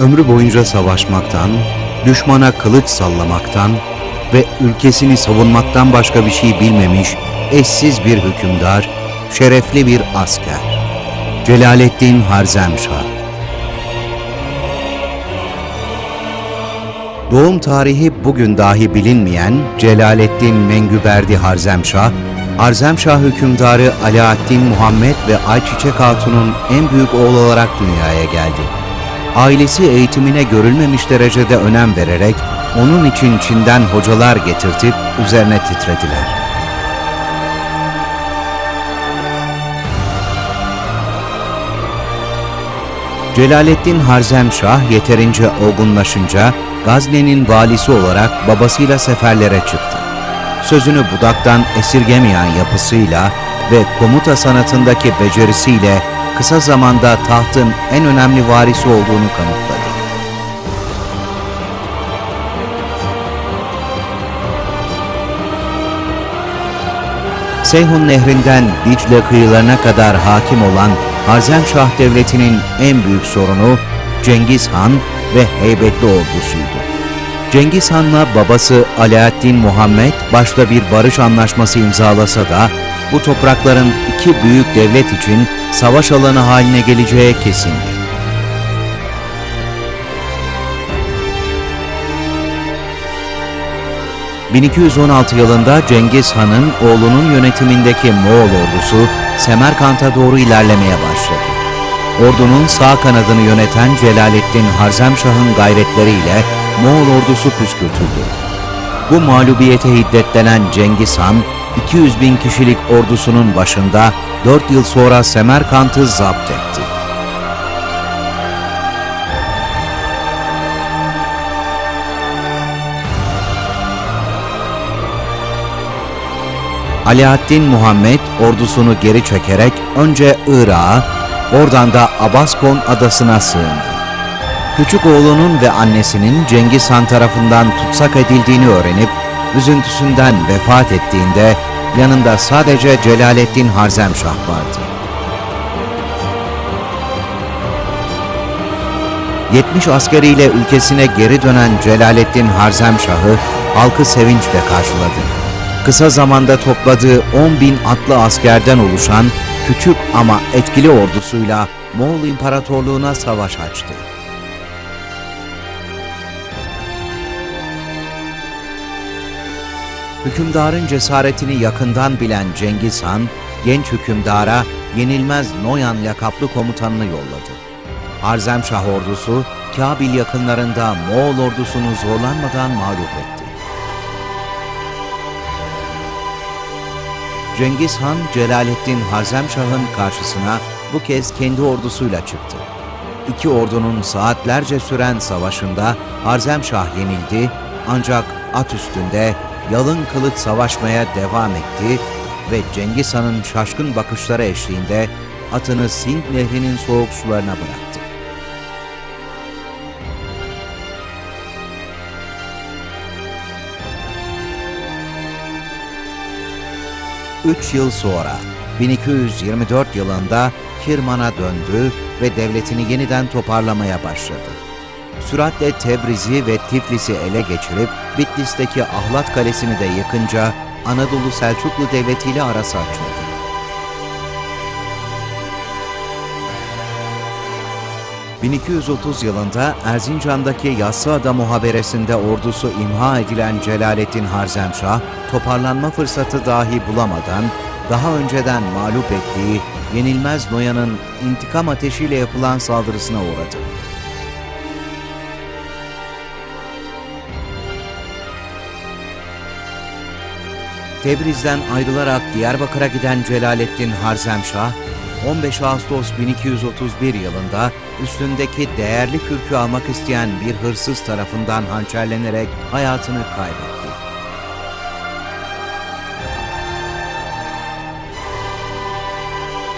Ömrü boyunca savaşmaktan, düşmana kılıç sallamaktan ve ülkesini savunmaktan başka bir şey bilmemiş eşsiz bir hükümdar, şerefli bir asker. Celaleddin Harzemşah Doğum tarihi bugün dahi bilinmeyen Celaleddin Mengüberdi Harzemşah, Harzemşah hükümdarı Alaaddin Muhammed ve Ayçiçek Hatun'un en büyük oğlu olarak dünyaya geldi. Ailesi eğitimine görülmemiş derecede önem vererek onun için Çin'den hocalar getirtip üzerine titrediler. Celaleddin Harzemşah yeterince olgunlaşınca Gazne'nin valisi olarak babasıyla seferlere çıktı. Sözünü budaktan esirgemeyen yapısıyla ve komuta sanatındaki becerisiyle kısa zamanda tahtın en önemli varisi olduğunu kanıtladı. Seyhun Nehri'nden Dicle kıyılarına kadar hakim olan Harzemşah Devleti'nin en büyük sorunu Cengiz Han ve heybetli ordusuydu. Cengiz Han'la babası Alaaddin Muhammed başta bir barış anlaşması imzalasa da bu toprakların iki büyük devlet için savaş alanı haline geleceği kesindi. ...1216 yılında Cengiz Han'ın oğlunun yönetimindeki Moğol ordusu Semerkant'a doğru ilerlemeye başladı. Ordunun sağ kanadını yöneten Celaleddin Harzemşah'ın gayretleriyle Moğol ordusu püskürtüldü. Bu mağlubiyete hiddetlenen Cengiz Han, 200 bin kişilik ordusunun başında 4 yıl sonra Semerkant'ı zapt etti. Alaaddin Muhammed ordusunu geri çekerek önce Irak'a, oradan da Abaskon adasına sığındı. Küçük oğlunun ve annesinin Cengiz Han tarafından tutsak edildiğini öğrenip üzüntüsünden vefat ettiğinde yanında sadece Celaleddin Harzemşah vardı. 70 askeriyle ülkesine geri dönen Celaleddin Harzemşah'ı halkı sevinçle karşıladı. Kısa zamanda topladığı 10 bin atlı askerden oluşan küçük ama etkili ordusuyla Moğol İmparatorluğu'na savaş açtı. Hükümdarın cesaretini yakından bilen Cengiz Han, genç hükümdara yenilmez Noyan lakaplı komutanını yolladı. Harzemşah ordusu, Kabil yakınlarında Moğol ordusunu zorlanmadan mağlup etti. Cengiz Han, Celaleddin Harzemşah'ın karşısına bu kez kendi ordusuyla çıktı. İki ordunun saatlerce süren savaşında Harzemşah yenildi ancak at üstünde yalın kılıç savaşmaya devam etti ve Cengiz Han'ın şaşkın bakışları eşliğinde atını Sint Nehri'nin soğuk sularına bıraktı. Üç yıl sonra 1224 yılında Kirman'a döndü ve devletini yeniden toparlamaya başladı. Süratle Tebriz'i ve Tiflis'i ele geçirip Bitlis'teki Ahlat Kalesi'ni de yıkınca Anadolu Selçuklu Devleti ile arası açıldı. ...1230 yılında Erzincan'daki Yassıada muhaberesinde ordusu imha edilen Celaleddin Harzemşah... ...toparlanma fırsatı dahi bulamadan... ...daha önceden mağlup ettiği Yenilmez Noyan'ın intikam ateşiyle yapılan saldırısına uğradı. Tebriz'den ayrılarak Diyarbakır'a giden Celaleddin Harzemşah, 15 Ağustos 1231 yılında üstündeki değerli kürkü almak isteyen bir hırsız tarafından hançerlenerek hayatını kaybetti.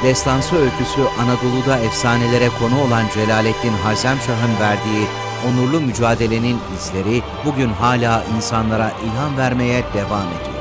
Destansı öyküsü Anadolu'da efsanelere konu olan Celaleddin Harzemşah'ın verdiği onurlu mücadelenin izleri bugün hala insanlara ilham vermeye devam ediyor.